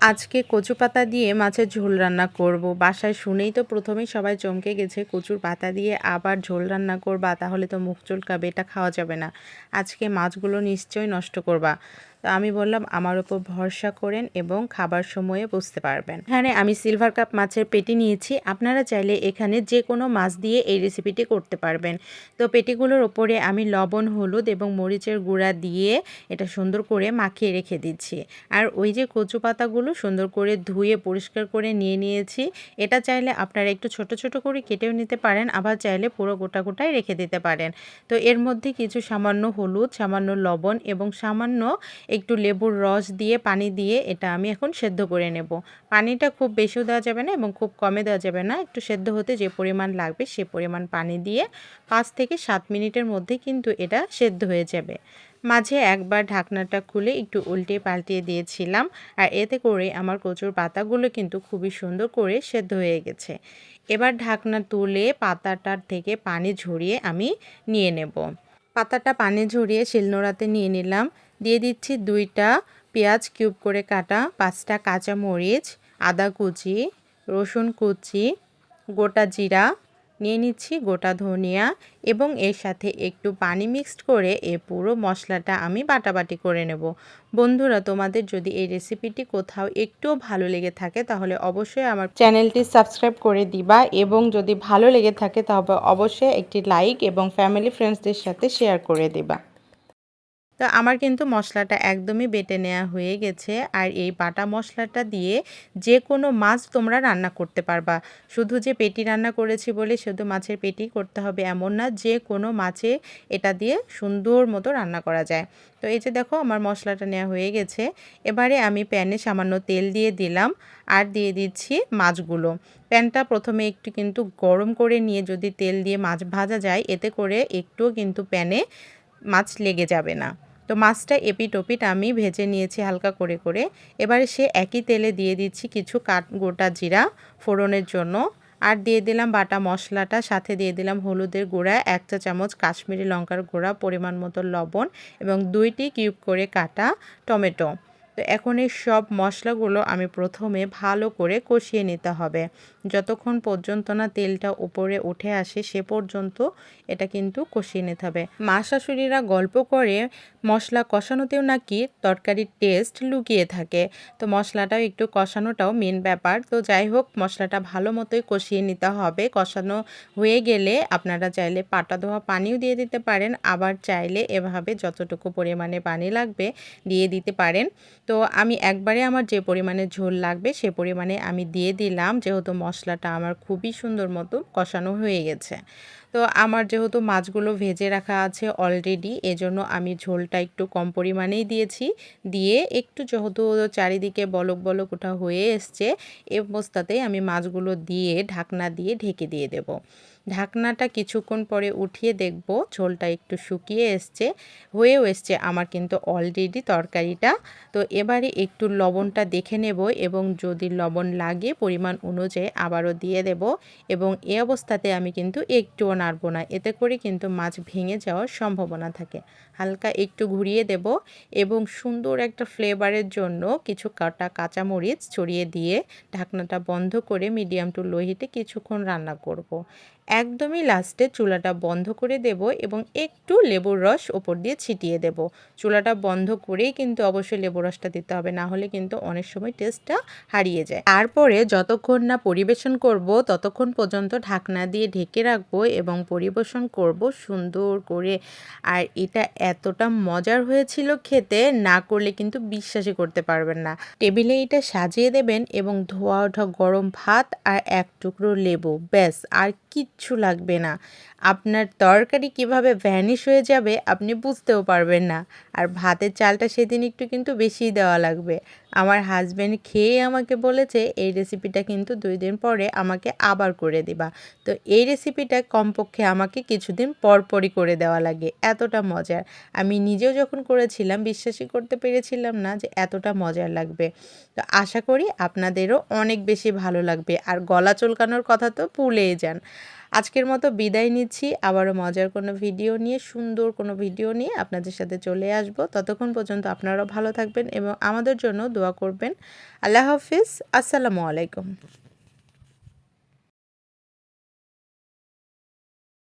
আজকে কচু পাতা দিয়ে মাছের ঝোল রান্না করব। বাসায় শুনেই তো প্রথমেই সবাই চমকে গেছে, কচুর পাতা দিয়ে আবার ঝোল রান্না করবা, তাহলে তো মুখ চুলকাবে, এটা খাওয়া যাবে না। আজকে মাছগুলো নিশ্চয়ই নষ্ট করবা। তো আমি বললাম, আমার উপর ভরসা করেন এবং খাবার সময়ে বুঝতে পারবেন। এখানে আমি সিলভার কাপ মাছের পেটি নিয়েছি। আপনারা চাইলে এখানে যে কোনো মাছ দিয়ে এই রেসিপিটি করতে পারবেন। তো পেটিগুলোর ওপরে আমি লবণ, হলুদ এবং মরিচের গুঁড়া দিয়ে এটা সুন্দর করে মাখিয়ে রেখে দিচ্ছি। আর ওই যে কচু পাতাগুলো সুন্দর করে ধুয়ে পরিষ্কার করে নিয়ে নিয়েছি। এটা চাইলে আপনারা একটু ছোট ছোট করে কেটেও নিতে পারেন, আবার চাইলে পুরো গোটা, গোটাই রেখে দিতে পারেন। তো এর মধ্যে কিছু সামান্য হলুদ, সামান্য লবণ এবং সামান্য একটু লেবুর রস দিয়ে, পানি দিয়ে এটা আমি এখন সেদ্ধ করে নেব। পানিটা খুব বেশিও দেওয়া যাবে না এবং খুব কমে দেওয়া যাবে না। একটু সেদ্ধ হতে যে পরিমাণ লাগবে সে পরিমাণ পানি দিয়ে পাঁচ থেকে সাত মিনিটের মধ্যে কিন্তু এটা সেদ্ধ হয়ে যাবে। মাঝে একবার ঢাকনাটা খুলে একটু উল্টে পাল্টিয়ে দিয়েছিলাম আর এতে করে আমার কচুর পাতাগুলো কিন্তু খুবই সুন্দর করে সেদ্ধ হয়ে গেছে। এবার ঢাকনা তুলে পাতাটার থেকে পানি ঝরিয়ে আমি নিয়ে নেব। পাতাটা পানে ঝরিয়ে শিলনোড়াতে নিয়ে নিলাম। দিয়ে দিচ্ছি দুইটা পেঁয়াজ কিউব করে কাটা, পাঁচটা কাঁচা মরিচ আদা কুচি, রসুন কুচি, গোটা জিরা নিয়ে নিচ্ছি গোটা ধনিয়া এবং এর সাথে একটু পানি মিক্সড করে এ পুরো মশলাটা আমি বাটাবাটি করে নেব। বন্ধুরা, তোমাদের যদি এই রেসিপিটি কোথাও একটুও ভালো লেগে থাকে তাহলে অবশ্যই আমার চ্যানেলটি সাবস্ক্রাইব করে দিবা এবং যদি ভালো লেগে থাকে তবে অবশ্যই একটি লাইক এবং ফ্যামিলি ফ্রেন্ডসদের সাথে শেয়ার করে দিবা। তো আমার কিন্তু মশলাটা একদমই বেটে নেওয়া হয়ে গেছে। আর এই বাটা মশলাটা দিয়ে যে কোনো মাছ তোমরা রান্না করতে পারবা। শুধু যে পেটি রান্না করেছি বলে শুধু মাছের পেটি করতে হবে এমন না যে কোনো মাছে এটা দিয়ে সুন্দর মতো রান্না করা যায়। তো এই যে দেখো আমার মশলাটা নেওয়া হয়ে গেছে। এবারে আমি প্যানে সামান্য তেল দিয়ে দিলাম আর দিয়ে দিচ্ছি মাছগুলো। প্যানটা প্রথমে একটু কিন্তু গরম করে নিয়ে যদি তেল দিয়ে মাছ ভাজা যায়, এতে করে একটুও কিন্তু প্যানে মাছ লেগে যাবে না। তো মাছটা এপিট ওপিট আমি ভেজে নিয়েছি হালকা করে করে। এবারে সে একই তেলে দিয়ে দিচ্ছি কিছু কাট গোটা জিরা ফোড়নের জন্য। আর দিয়ে দিলাম বাটা মশলাটা, সাথে দিয়ে দিলাম হলুদের গুঁড়া, এক চা চামচ কাশ্মীরি লঙ্কার গুঁড়া, পরিমাণ মতো লবণ এবং দুইটি কিউব করে কাটা টমেটো। তো এখন এই সব মশলাগুলো আমি প্রথমে ভালো করে কষিয়ে নিতে হবে। যতক্ষণ পর্যন্ত না তেলটা উপরে উঠে আসে সে পর্যন্ত এটা কিন্তু কষিয়ে নিতে হবে। মা শাশুড়িরা গল্প করে মশলা কষানোতেও নাকি তরকারির টেস্ট লুকিয়ে থাকে। তো মশলাটাও একটু কষানোটাও মেন ব্যাপার। তো যাই হোক, মশলাটা ভালো মতোই কষিয়ে নিতে হবে। কষানো হয়ে গেলে আপনারা চাইলে পাটা ধোয়া পানিও দিয়ে দিতে পারেন। আবার চাইলে এভাবে যতটুকু পরিমাণে পানি লাগবে দিয়ে দিতে পারেন। তো আমি একবারে আমার যে পরিমাণে ঝোল লাগবে সে পরিমাণে আমি দিয়ে দিলাম। যেহেতু মশলাটা আমার খুবই সুন্দর মতো কষানো হয়ে গেছে। তো আমার যেহেতু মাছগুলো ভেজে রাখা আছে অলরেডি এজন্য আমি ঝোলটা একটু কম পরিমাণেই দিয়েছি। দিয়ে একটু যেহেতু চারিদিকে বলক বলক ওঠা হয়ে এসছে, এ অবস্থাতেই আমি মাছগুলো দিয়ে ঢাকনা দিয়ে ঢেকে দিয়ে দেব। ঢাকনাটা কিছুক্ষণ পরে উঠিয়ে দেখব ঝোলটা একটু শুকিয়ে এসছে, হয়েও এসছে আমার কিন্তু অলরেডি তরকারিটা তো এবারে একটু লবণটা দেখে নেব এবং যদি লবণ লাগে পরিমাণ অনুযায়ী আবারও দিয়ে দেব এবং এ অবস্থাতে আমি কিন্তু একটুও নাড়বো না, এতে করে কিন্তু মাছ ভেঙে যাওয়ার সম্ভাবনা থাকে হালকা একটু ঘুরিয়ে দেব এবং সুন্দর একটা ফ্লেভারের জন্য কিছু কাটা কাঁচামরিচ ছড়িয়ে দিয়ে ঢাকনাটা বন্ধ করে মিডিয়াম টু লো হিটে কিছুক্ষণ রান্না করব। একদমই লাস্টে চুলাটা বন্ধ করে দেব এবং একটু লেবুর রস ওপর দিয়ে ছিটিয়ে দেব। চুলাটা বন্ধ করেই কিন্তু অবশ্যই লেবুর রসটা দিতে হবে, না হলে কিন্তু অনেক সময় টেস্টটা হারিয়ে যায়। তারপরে যতক্ষণ না পরিবেশন করব, ততক্ষণ পর্যন্ত ঢাকনা দিয়ে ঢেকে রাখব এবং পরিবেশন করব সুন্দর করে। আর এটা এতটা মজার হয়েছিল খেতে, না করলে কিন্তু বিশ্বাসই করতে পারবেন না। টেবিলে এটা সাজিয়ে দেবেন এবং ধোয়া ওঠা গরম ভাত আর এক টুকরো লেবু, ব্যাস। আর কিচ্ছু লাগবে না। আপনার তরকারি কীভাবে ভ্যানিশ হয়ে যাবে আপনি বুঝতেও পারবেন না। আর ভাতের চালটা সেদিন একটু কিন্তু বেশিই দেওয়া লাগবে। আমার হাজব্যান্ড খেয়ে আমাকে বলেছে, এই রেসিপিটা কিন্তু দুই দিন পরে আমাকে আবার করে দিবা। তো এই রেসিপিটা কমপক্ষে আমাকে কিছুদিন পরপরই করে দেওয়া লাগে। এতটা মজার। আমি নিজেও যখন করেছিলাম, বিশ্বাসই করতে পেরেছিলাম না যে এতটা মজার লাগবে। তো আশা করি আপনাদেরও অনেক বেশি ভালো লাগবে। আর গলা চুলকানোর কথা তো ভুলেই যান। আজকের মতো বিদায় নিচ্ছি। আবারও মজার কোনো ভিডিও নিয়ে, সুন্দর কোনো ভিডিও নিয়ে আপনাদের সাথে চলে আসব। ততক্ষণ পর্যন্ত আপনারাও ভালো থাকবেন এবং আমাদের জন্য দোয়া করবেন। আল্লাহ হাফিজ। আসসালামু আলাইকুম।